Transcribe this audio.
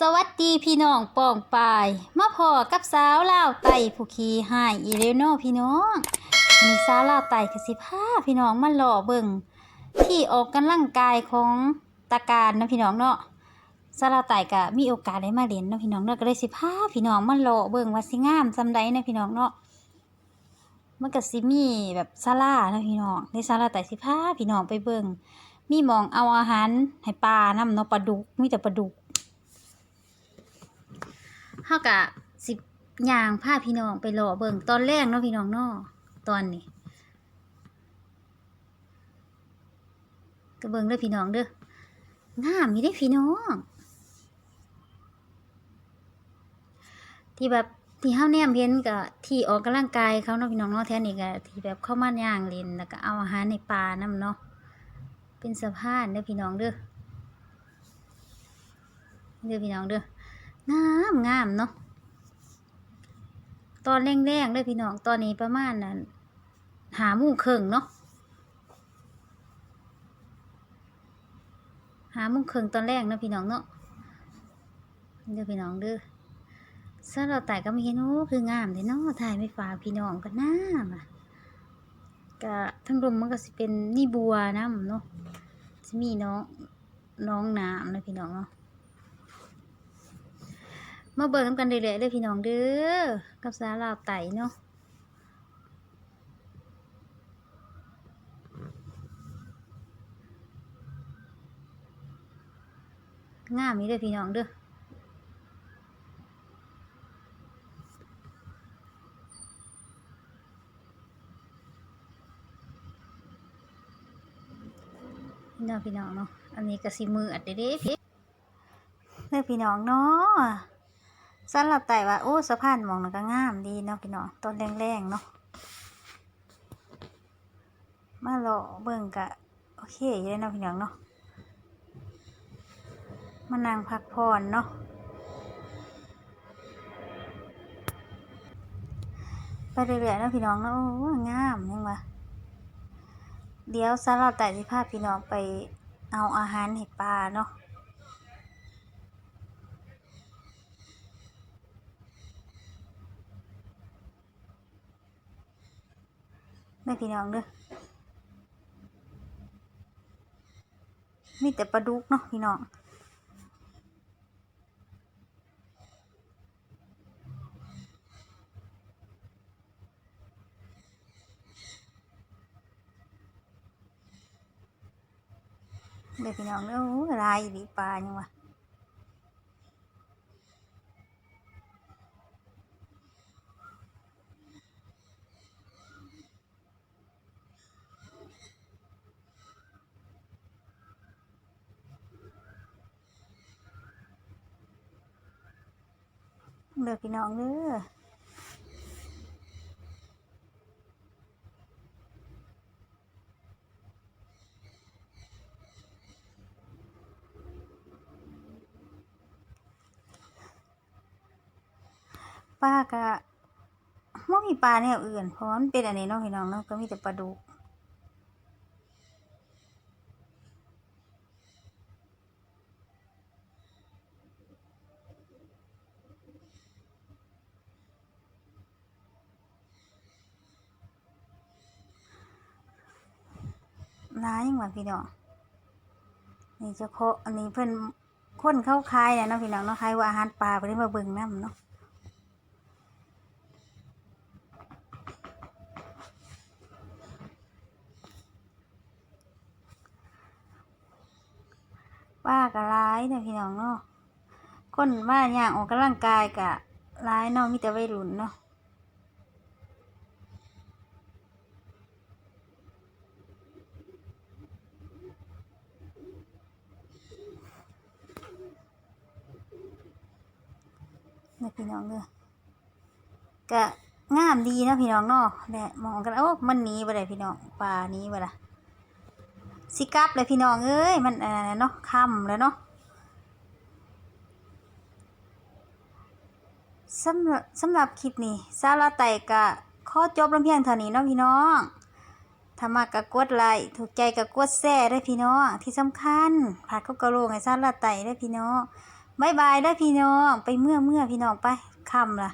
สวัสดีพี่น้องปองปายมาพอกับสาวลาวไต่ผู้ขี่หายอีเรโนพี่น้องมีสาวลาวไต่กสิพาพี่น้องมาหล่อเบิ่งที่ออกกำลังกายของตาการนะพี่น้องเนาะสาวลาวไต่ก็มีโอกาสได้มาเรียนนะพี่น้องเนาะก็เลยสิพาพี่น้องมาหล่อเบิ่งว่าสิงามซำใดนะพี่น้องเนาะมันก็สิมีแบบศาลานะพี่น้องในศาลาไต่สิพาพี่น้องไปเบิ่งมีมองเอาอาหารให้ปลานำเนาะปลาดุกมีแต่ปลาดุก เฮากะสิบย่างพาพี่น้องไปรอเบิ่งตอนแรกเนาะพี่น้องเนาะตอนนี้ก็เบิ่งเด้อพี่น้องเด้องามมีได้พี่น้อง ที่แบบที่เฮาแนมเห็นก็ที่ออกกำลังกายเขาเนาะพี่น้องเนาะแท้นี่ก็ที่แบบเข้ามาย่างเล่นแล้วก็เอาอาหารในป่านํเนาะเป็นสะพานเด้อพี่น้องเด้อเด้อพี่น้องเด้อ งามงามเนาะตอนแรงๆเลยพี่น้องตอนนี้ประมาณนั้นหามุ่งครึ่งเนาะหามุ่งครึ่งตอนแรกนะพี่น้องเนาะเด้อพี่น้องเด้อซาเราไต่ก็ไม่เห็นโอ้คืองามเด้เนาะถ่ายไม่ฝาพี่น้องก็น้ามอะก็ทั้งลมมันก็สิเป็นนี่บัวน้ำเนาะจะมีน้องน้องน้ำนะพี่น้องเนาะ มาเบิ่งนำกันเรื่อยๆเลยพี่น้องเด้อกับสาลาวไต่เนาะงามนี่เด้อพี่น้องเด้อพี่น้องพี่น้องเนาะ อันนี้ก็สิมืออัดเด้เด้พี่เด้อพี่น้องเนาะ สันหลับไต่ว่าโอ้สะพานมองนั่นก็งามดีเนาะพี่น้องต้นแรงๆเนาะมาหล่อเบิ่งกะโอเคอยู่เลยเนาะพี่น้องเนาะมานั่งพักผ่อนเนาะไปเรื่อยๆเนาะพี่น้องเนาะโอ้งามยังวะเดี๋ยวสันหลับไต่สิพาพี่น้องไปเอาอาหารให้ปลาเนาะ แม่พี่น้องเด้อมีแต่ปลาดุกเนาะพี่น้องเด้อพี่น้องเด้อโอ้ยลายอีหลีปลายังวะ เด้อพี่น้องเด้อป้ากะไม่มีปลาแนวอื่นเพราะมันเป็นอันนี้เนาะพี่น้องเนาะก็มีแต่ปลาดุก ร้ายยังหวะพี่น้องนี่เจะโคอันนี้เพิ่อนคนเข้าคายเนี่ยเนาะพี่น้องเนาะคายว่าอาหารปลาเพิ่นได้มาเบิ่งน้ำเนาะป้าก็ร้ายเนี่ยพี่น้องเนาะคนว่าอย่างออกกำลังกายกะร้ายเนาะมีแต่วัยรุ่นเนาะ นี่พี่น้องเด้อก็งามดีนะพี่น้องเนาะแหละมองกันโอ้มันหนีไปเลยพี่น้องปลานี้ไปละสิกลับเลยพี่น้องเอ้ยมันเออเนาะค่ำแล้วเนาะสำหรับสำหรับคลิปนี้ซาลาไตกะข้อจบลงเพียงเท่านี้เนาะพี่น้องถ้ามากกะกดไลค์ถูกใจกะกดแชร์ด้วยพี่น้องที่สำคัญผัดข้าวกะโหลกให้ซาลาไต่ด้วยพี่น้อง บายบายได้พี่น้อง ไปเมื่อเมื่อพี่น้องไปคำล่ะ